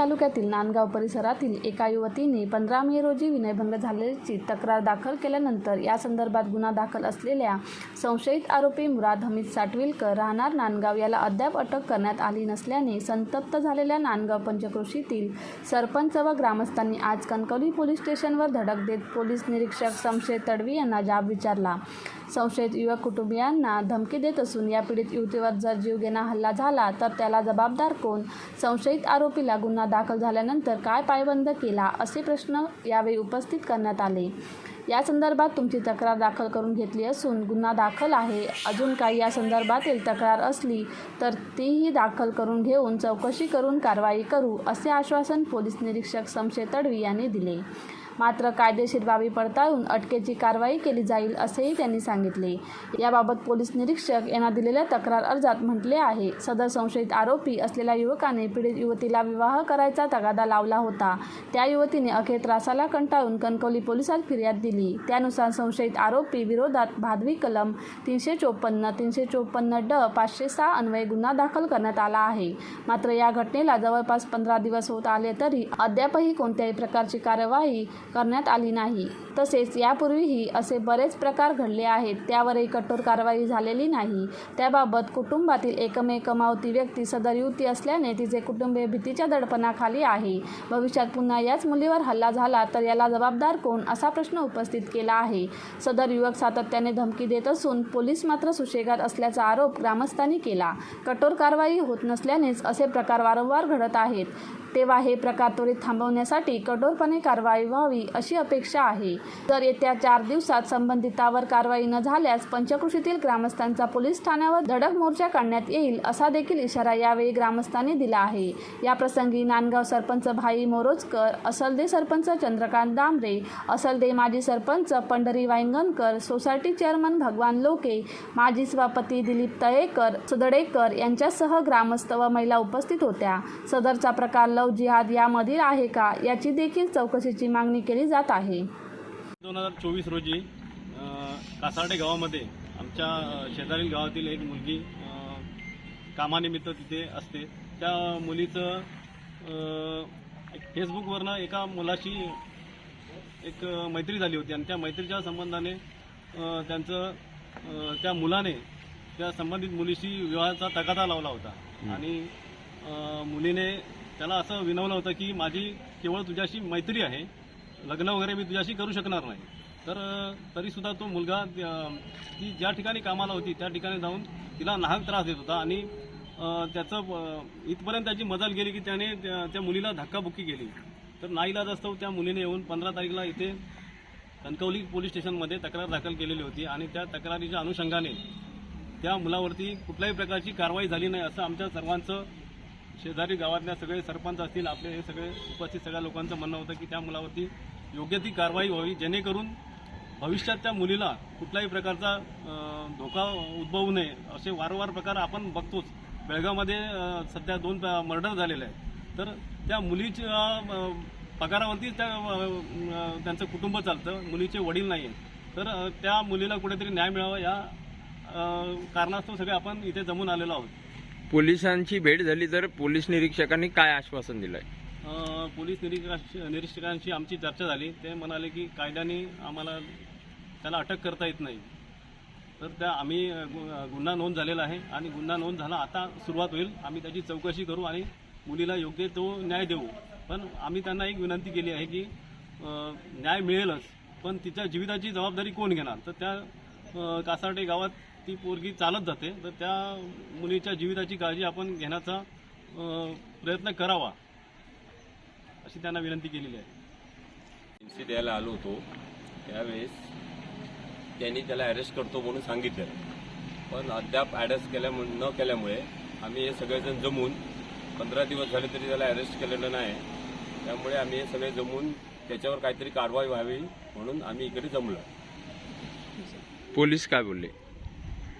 तालुक्यातील नांदगाव परिसरातील एका युवतीने पंधरा मे रोजी विनयभंग झाल्याची तक्रार दाखल केल्यानंतर या संदर्भात गुन्हा दाखल असलेल्या संशयित आरोपी मुराद हमीद साटविलकर राहणार नांदगाव याला अद्याप अटक करण्यात आली नसल्याने संतप्त झालेल्या नांदगाव पंचक्रोशीतील सरपंच व ग्रामस्थांनी आज कणकवली पोलीस स्टेशनवर धडक देत पोलीस निरीक्षक संशय तडवी यांना जाब विचारला. संशयित युवक कुटुंबियांना धमकी देत असून या पीडित युवतीवर जर जीवघेणा हल्ला झाला तर त्याला जबाबदार कोण? संशयित आरोपीला गुन्हा दाखल झाल्यानंतर काय पायबंद केला? असे प्रश्न यावेळी उपस्थित करण्यात आले. या संदर्भात तुमची तक्रार दाखल करून घेतली असून गुन्हा दाखल आहे. अजून काही या संदर्भातील तक्रार असली तर तीही दाखल करून घेऊन चौकशी करून कारवाई करू असे आश्वासन पोलीस निरीक्षक संशय तडवी यांनी दिले. मात्र कायदेशीर बाबी पडताळून अटकेची कारवाई केली जाईल असेही त्यांनी सांगितले. याबाबत पोलीस निरीक्षक यांना दिलेल्या तक्रार अर्जात म्हटले आहे सदर संशयित आरोपी असलेल्या युवकाने पीडित युवतीला विवाह करायचा तगादा लावला होता. त्या युवतीने अखेर त्रासाला कंटाळून कणकवली पोलिसात फिर्याद दिली. त्यानुसार संशयित आरोपी विरोधात भादवी कलम तीनशे चोपन्न तीनशे चोपन्न ड पाचशे सहा अन्वये गुन्हा दाखल करण्यात आला आहे. मात्र या घटनेला जवळपास पंधरा दिवस होत आले तरी अद्यापही कोणत्याही प्रकारची कार्यवाही करण्यात आली नाही. तसेच यापूर्वीही असे बरेच प्रकार घडले आहेत त्यावरही कठोर कारवाई झालेली नाही. त्याबाबत कुटुंबातील एकमेव कमावती व्यक्ती सदर युवती असल्याने तिचे कुटुंबीय भीतीच्या दडपणाखाली आहे. भविष्यात पुन्हा याच मुलीवर हल्ला झाला तर याला जबाबदार कोण असा प्रश्न उपस्थित केला आहे. सदर युवक सातत्याने धमकी देत असून पोलीस मात्र सुशेगात असल्याचा आरोप ग्रामस्थांनी केला. कठोर कारवाई होत नसल्यानेच असे प्रकार वारंवार घडत आहेत. तेव्हा हे प्रकार त्वरित थांबवण्यासाठी कठोरपणे कारवाई व्हावी अशी अपेक्षा आहे. जर येत्या चार दिवसात संबंधितावर कारवाई न झाल्यास पंचकृषीतील ग्रामस्थांचा पोलीस ठाण्यावर धडक मोर्चा काढण्यात येईल असा देखील इशारा यावेळी ग्रामस्थांनी दिला आहे. या प्रसंगी नांदगाव सरपंच भाई मोरोजकर असलदे सरपंच चंद्रकांत दामरे असलदे माजी सरपंच पंढरी वायंगणकर सोसायटी चेअरमन भगवान लोके माजी सभापती दिलीप तळेकर सुदडेकर यांच्यासह ग्रामस्थ व महिला उपस्थित होत्या. सदरचा प्रकार लव जिहाद यामधील आहे का याची देखील चौकशीची मागणी केली जात आहे. दोन हजार चोवीस रोजी कासार्डे गावामध्ये आमच्या शेजारील गावातील एक मुलगी कामानिमित्त तिथे असते. त्या मुलीचं फेसबुकवरनं एका मुलाशी एक मैत्री झाली होती आणि त्या मैत्रीच्या संबंधाने त्यांचं त्या मुलाने त्या संबंधित मुलीशी विवाहाचा तगादा लावला होता. आणि मुलीने त्याला असं विनवलं होतं की माझी केवळ तुझ्याशी मैत्री आहे लग्न वगैरे मी तुझ्याशी करू शकणार नाही. तर तरीसुद्धा तो मुलगा ती ज्या ठिकाणी कामाला होती त्या ठिकाणी जाऊन तिला नाहक त्रास देत होता आणि त्याचं इथपर्यंत त्याची मजल गेली की त्याने त्या त्या मुलीला धक्काबुक्की केली. तर नाईलाज असतो त्या मुलीने येऊन पंधरा तारीखला इथे कणकवली पोलीस स्टेशनमध्ये तक्रार दाखल केलेली होती आणि त्या तक्रारीच्या अनुषंगाने त्या मुलावरती कुठल्याही प्रकारची कारवाई झाली नाही असं आमच्या सर्वांचं शेजारी गावातल्या सगळे सरपंच असतील आपले हे सगळे उपस्थित सगळ्या लोकांचं म्हणणं होतं की त्या मुलावरती योग्य ती कारवाई व्हावी जेणेकरून भविष्यात त्या मुलीला कुठल्याही प्रकारचा धोका उद्भवू नये असे वारंवार प्रकार आपण बघतोच. बेळगावमध्ये सध्या दोन मर्डर झालेले आहेत. तर त्या मुलीच्या पगारावरती पगारावरतीच त्या त्यांचं कुटुंब चालतं मुलीचे वडील नाही आहेत. तर त्या मुलीला कुठेतरी न्याय मिळावा या कारणास्तव सगळे आपण इथे जमून आलेलो आहोत. पोलिसांची भेट झाली तर पोलीस निरीक्षकांनी काय आश्वासन दिलंय? अ, पोलीस निरीक्षक निरीक्षकांशी आमची चर्चा झाली. ते म्हणाले की कायद्याने आम्हाला त्याला अटक करता येत नाही. तर त्या आम्ही अ, गु- अ, गुन्हा नोंद झालेला आहे आणि गुन्हा नोंद झाला आता सुरुवात होईल. आम्ही त्याची चौकशी करू आणि मुलीला योग्य तो न्याय देऊ. पण आम्ही त्यांना एक विनंती केली आहे की अ, न्याय मिळेलच पण तिच्या जीविताची जबाबदारी कोण घेणार? तर त्या अ, कासार्डे गावात ती पोरगी चालत जाते. तर त्या मुलीच्या जीविताची काळजी आपण घेण्याचा प्रयत्न करावा अशी त्यांना विनंती केलेली आहे. एनसी द्यायला आलो होतो. त्यावेळेस त्यांनी त्याला अरेस्ट करतो म्हणून सांगितलं. पण अद्याप अरेस्ट केल्या न केल्यामुळे आम्ही हे सगळेजण जमून पंधरा दिवस झाले तरी त्याला अरेस्ट केलेलं नाही. त्यामुळे आम्ही हे सगळे जमून त्याच्यावर काहीतरी कारवाई व्हावी म्हणून आम्ही इकडे जमलो. पोलीस काय बोलले?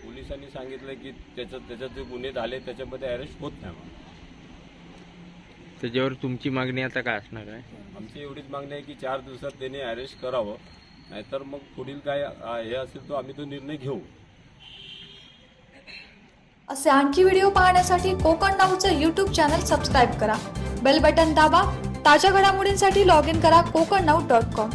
पोलिसांनी सांगितलं की त्याच्यात त्याच्यात जे गुन्हे झाले त्याच्यामध्ये अरेस्ट होत नाही म्हणून. त्याच्यावर तुमची मागणी आता काय असणार आहे? आमची एवढीच मागणी आहे की चार दिवसात त्याने अरेस्ट करावं. नाहीतर मग पुढील काय हे असेल तो आम्ही तो निर्णय घेऊ. असे आणखी व्हिडिओ पाहण्यासाठी कोकण नाऊचं यूट्यूब चॅनल सबस्क्राईब करा. बेल बटन दाबा. ताज्या घडामोडींसाठी लॉग इन करा कोकण नऊ डॉट कॉम